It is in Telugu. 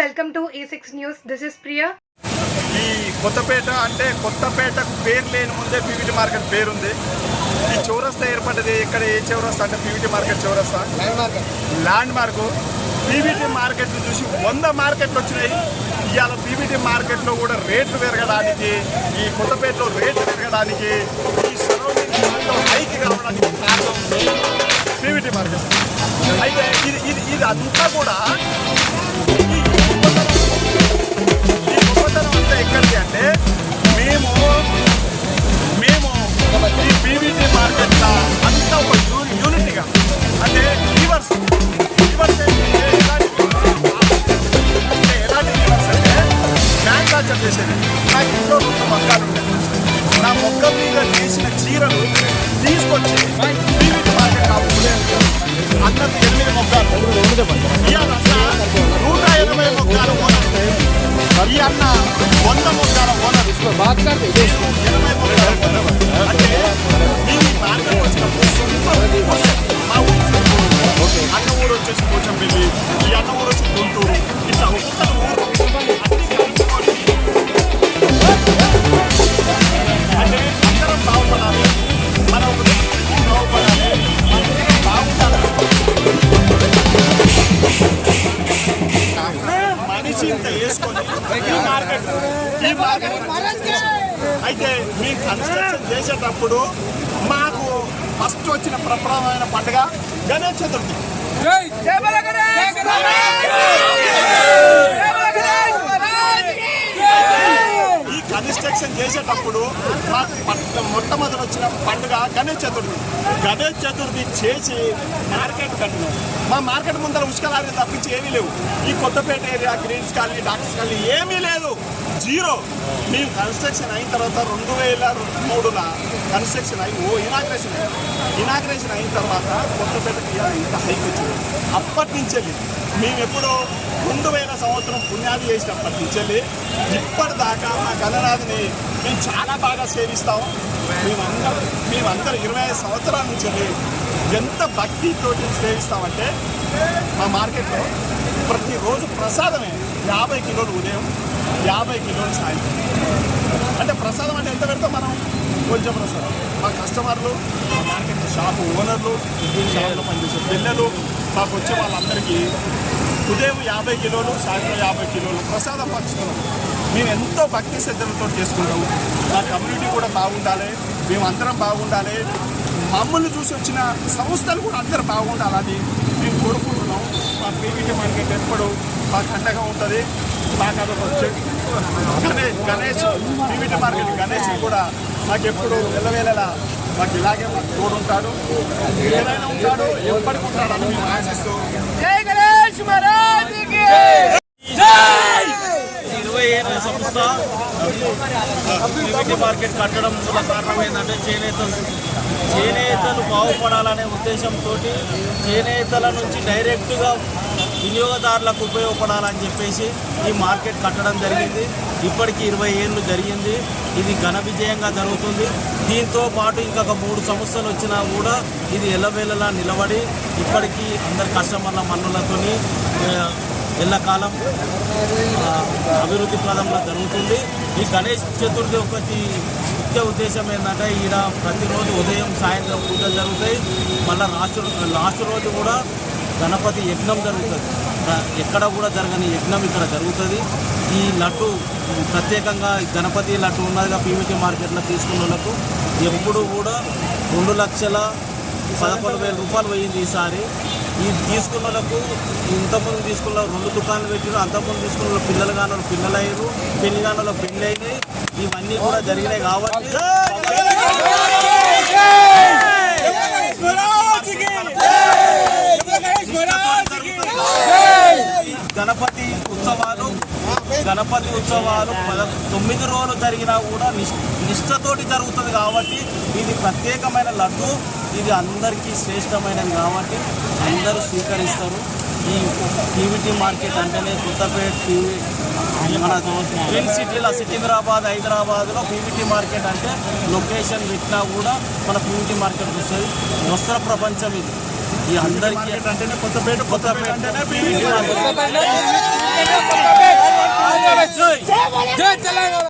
Welcome to A six news this is Priya ఈ కొత్తపేట అంటే కొత్తపేటకు పేరు లేని ముందే పీవీటీ మార్కెట్ పేరుంది. ఈ చౌరస్తా ఏర్పడ్డది. ఇక్కడ ఏ చౌరస్తా అంటే పీవీటీ మార్కెట్ చౌరస్తా? ల్యాండ్ మార్క్ పీవీటీ మార్కెట్ చూసి వంద మార్కెట్లు వచ్చినాయి. ఇవాళ పీవీటీ మార్కెట్లో కూడా రేట్లు పెరగడానికి ఈ కొత్తపేటలో రేట్లు పెరగడానికి ఈ సరౌండింగ్ హైక్ కావడానికి కారణం పీవీటీ మార్కెట్. అయితే ఇది ఇది ఇది అంతా కూడా ఈ ఈ గొప్పతనం అంతా ఎక్కడిది అంటే మేము మేము ఈ పీవీటీ మార్కెట్లో అంతా ఒక యూ- యూనిట్గా. అంటే రివర్స్ రివర్స్ అంటే ఎలాంటి అంటే ఎలాంటి రివర్స్ అంటే మ్యానుఫ్యాక్చర్ చేసేది. నాకు ఇంట్లో రెండు మొక్కలు ఉంటాయి. నా మొక్క మీద చేసిన చీరలు తీసుకొచ్చి పీవీటీ మార్కెట్ అమ్ముకునేది మొక్కల ఓనర్ ఎనభై మొక్కల ఈ మార్కెట్ అయితే మీ కన్స్ట్రక్షన్ చేసేటప్పుడు మాకు ఫస్ట్ వచ్చిన ప్రప్రదమైన పండుగ గణేష్ చతుర్థి ఈ కన్స్ట్రక్షన్ చేసేటప్పుడు మాకు మొట్టమొదటి వచ్చిన పండుగ గణేష్ చతుర్థి. గణేష్ చతుర్థి చేసి మార్కెట్ కట్టినాం. మా మార్కెట్ ముందర ఉష్కలాన్ని తప్పించి ఏమీ లేవు. ఈ Kothapet area greens colony doctors colony ఏమీ లేదు. జీరో. మేము కన్స్ట్రక్షన్ అయిన తర్వాత రెండు వేల మూడున కన్స్ట్రక్షన్ అయి ఓ ఇనాగ్రేషన్. ఇనాగ్రేషన్ అయిన తర్వాత కొత్తపేటకి ఇంత హైక్ వచ్చింది. అప్పటి నుంచి మేము ఎప్పుడో రెండు వేల సంవత్సరం పుణ్యాది చేసినప్పటి నుంచి వెళ్ళి ఇప్పటిదాకా మా గణనాథిని మేము చాలా బాగా సేవిస్తాం. మేమందరం మేమందరం ఇరవై ఐదు సంవత్సరాల నుంచి ఎంత భక్తితో సేవిస్తామంటే మా మార్కెట్లో ప్రతిరోజు ప్రసాదమే యాభై కిలోలు ఉదయం యాభై కిలోలు సాయంత్రం. అంటే ప్రసాదం అంటే ఎంత పెడతాం మనం? కొంచెం ప్రసాదం. మా కస్టమర్లు మా మార్కెట్ షాపు ఓనర్లు షాపులో పనిచేసే పిల్లలు మాకు వచ్చే వాళ్ళందరికీ ఉదయం యాభై కిలోలు సాయంత్రం యాభై కిలోలు ప్రసాదం పంచుతున్నాం. మేము ఎంతో భక్తి శ్రద్ధలతో చేసుకుంటాము మా కమ్యూనిటీ కూడా బాగుండాలి మేము అందరం బాగుండాలి. మమ్మల్ని చూసి వచ్చిన సంస్థలు కూడా అందరూ బాగుండాలని మేము కోరుకుంటున్నాం. మా పీవీటీ మనకి ఎప్పుడు మాకు అండగా ఉంటుంది. మాకు అదొక గణేష్ గణేష్ పీవీటీ మార్కెట్ గణేష్ కూడా మాకు ఎప్పుడు వెళ్ళవేళలా మాకు ఇలాగే మాకు తోడుంటాడు ఏదైనా ఉంటాడు ఎప్పటికి ఉంటాడని మేము ఆశిస్తూ ఇరవై ఏళ్ళ సంస్థ పీవీటీ మార్కెట్ కట్టడం వల్ల కారణం ఏంటంటే చేనేతలు. చేనేతలు బాగుపడాలనే ఉద్దేశంతో చేనేతల నుంచి డైరెక్ట్గా వినియోగదారులకు ఉపయోగపడాలని చెప్పేసి ఈ మార్కెట్ కట్టడం జరిగింది. ఇప్పటికి ఇరవై ఏళ్ళు జరిగింది. ఇది ఘన విజయంగా జరుగుతుంది. దీంతో పాటు ఇంకొక మూడు సంవత్సరాలు వచ్చినా కూడా ఇది ఎల్లవేళలా నిలబడి ఇప్పటికీ అందరి కస్టమర్ల మన్నులతోని ఎల్లకాలం అభివృద్ధి ప్రదంలో జరుగుతుంది. ఈ గణేష్ చతుర్థి ఒకటి ముఖ్య ఉద్దేశం ఏంటంటే ఈడ ప్రతిరోజు ఉదయం సాయంత్రం పూజలు జరుగుతాయి. మళ్ళీ లాస్ట్ లాస్ట్ రోజు కూడా గణపతి యజ్ఞం జరుగుతుంది. ఎక్కడ కూడా జరగని యజ్ఞం ఇక్కడ జరుగుతుంది. ఈ లడ్డు ప్రత్యేకంగా గణపతి లడ్డు ఉన్నదిగా పీవీటీ మార్కెట్లో తీసుకున్న వాళ్ళకు ఎప్పుడు కూడా రెండు లక్షల పదకొండు వేల రూపాయలు పోయింది ఈసారి. ఈ తీసుకున్నలకు ఇంతకుముందు తీసుకున్న రెండు దుకాణాలు పెట్టారు అంతకుముందు తీసుకున్న పిల్లలు కాని పిల్లలు అయ్యారు పెళ్ళి కాని వాళ్ళు పెళ్ళి అయినాయి. ఇవన్నీ కూడా జరిగినాయి కాబట్టి ఈ గణపతి ఉత్సవాలు గణపతి ఉత్సవాలు పద తొమ్మిది రోజులు జరిగినా కూడా నిష్ నిష్ఠతోటి జరుగుతుంది కాబట్టి ఇది ప్రత్యేకమైన లడ్డు ఇది అందరికీ శ్రేష్టమైనది కాబట్టి అందరూ స్వీకరిస్తారు. ఈ పీవీటీ మార్కెట్ అంటేనే కొత్తపేట టీవీ మన ట్విన్ సిటీలో సికింద్రాబాద్ హైదరాబాద్లో పీవీటీ మార్కెట్ అంటే లొకేషన్ పెట్టినా కూడా మన పీవీటీ మార్కెట్ వస్తుంది. వస్త్ర ప్రపంచం ఇది. ఈ అందరికీ అంటేనే కొత్తపేట కొత్తపేట అంటేనే పీవీటీ మార్కెట్. జై తెలంగాణ